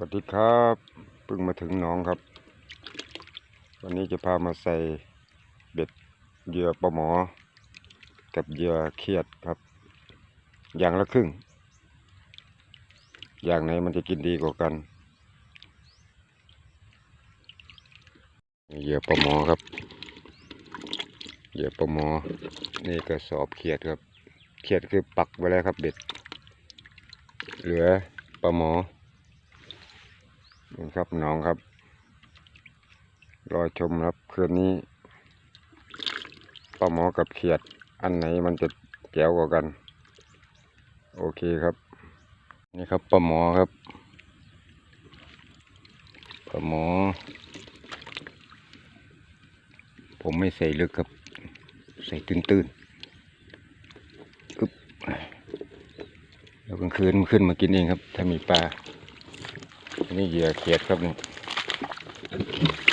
วัสดีครับเพิ่งมาถึงหน้องครับ วันนี้จะพามาใส่เบ็ดเหยื่อปลาหมอ กับเหยื่อเครียดครับ อย่างละครึ่ง อย่างไหนมันจะกินดีกว่ากันเหยื่อปลาหมอครับเหยื่อปลาหมอ นี่กระสอบเครียดครับเครียดคือปักไว้แล้วครับเบ็ด เหลือปลาหมอ นี่ครับน้องครับ รอชมครับคืนนี้ปลาหมอกับเขียด อันไหนมันจะแจ๋วกว่ากัน โอเคครับ นี่ครับปลาหมอครับปลาหมอ ผมไม่ใส่ลึกครับ ใส่ตื้นๆอึ๊บแล้วกลางคืนมันขึ้นมากินเองครับ ถ้ามีปลา นนี้เหยื่อเขียดครับนี่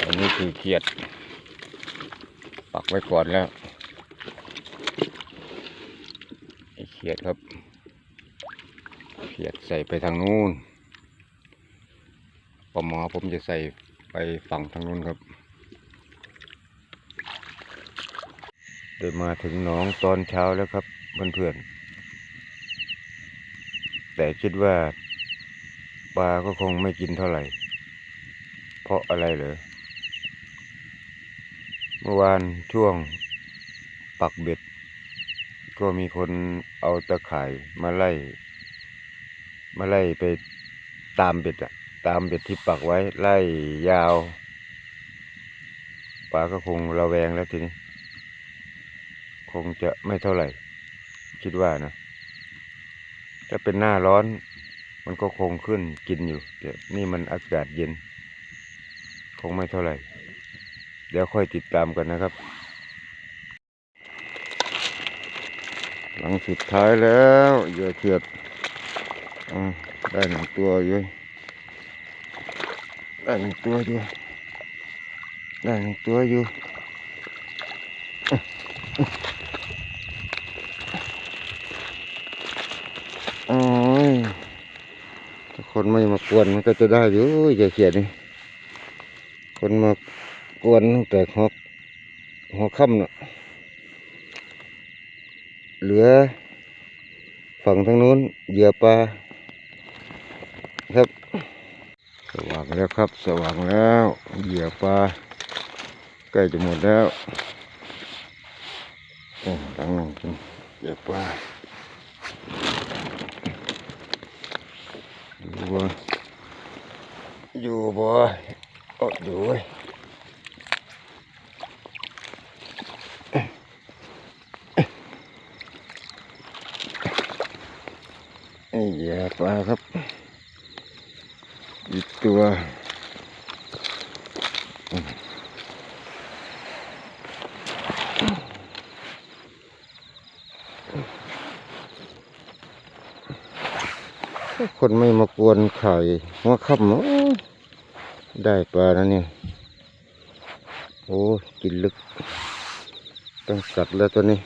อันนี้คือเขียด ปักไว้ก่อนแล้วเขียดครับ เขียดใส่ไปทางนู้นปลาหมอผมจะใส่ไปฝั่งทางนู้นครับ ได้มาถึงหนองตอนเช้าแล้วครับเพื่อนๆแต่คิดว่า ปลาก็คงไม่กินเท่าไหร่ เพราะอะไรเหรอ เมื่อวานช่วงปักเบ็ด ก็มีคนเอาตะข่ายมาไล่ มาไล่ไปตามเบ็ดอะตามเบ็ดที่ปักไว้ไล่ยาวปลาก็คงระแวงแล้วทีนี้ คงจะไม่เท่าไหร่ คิดว่านะถ้าเป็นหน้าร้อน มันก็คงขึ้นกินอยู่แต่นี่มันอากาศเย็น คงไม่เท่าไหร่ เดี๋ยวค่อยติดตามกันนะครับ หลังสุดท้ายแล้วเหยื่อเขียดได้หนึ่งตัวอยู่ได้หนึ่งตัวอยู่ได้หนึ่งตัวอยู่โอ้ย ถ้า คนไม่มากวนมันก็จะได้อยู่อย่าเขียดนี่คนมากวนแต่หัวหัวค่ำเนาะเหลือฝั่งทางนู้นเหยื่อปลาครับ สว่างแล้วครับ สว่างแล้วเหยื่อปลาใกล้จะหมดแล้วโอ้ตั้งนั่งกินเหยื่อปลา อยู่บ่ อยู่บ่โอ้อยู่เว้ยนี่เหยื่อปลาครับอีกตัวาคนไม่มากวนไข่หัวค่ำโอ้ย ได้ปลาแล้วเนี่ย โอ้ กินลึก ต้องกัดแล้วตัวนี้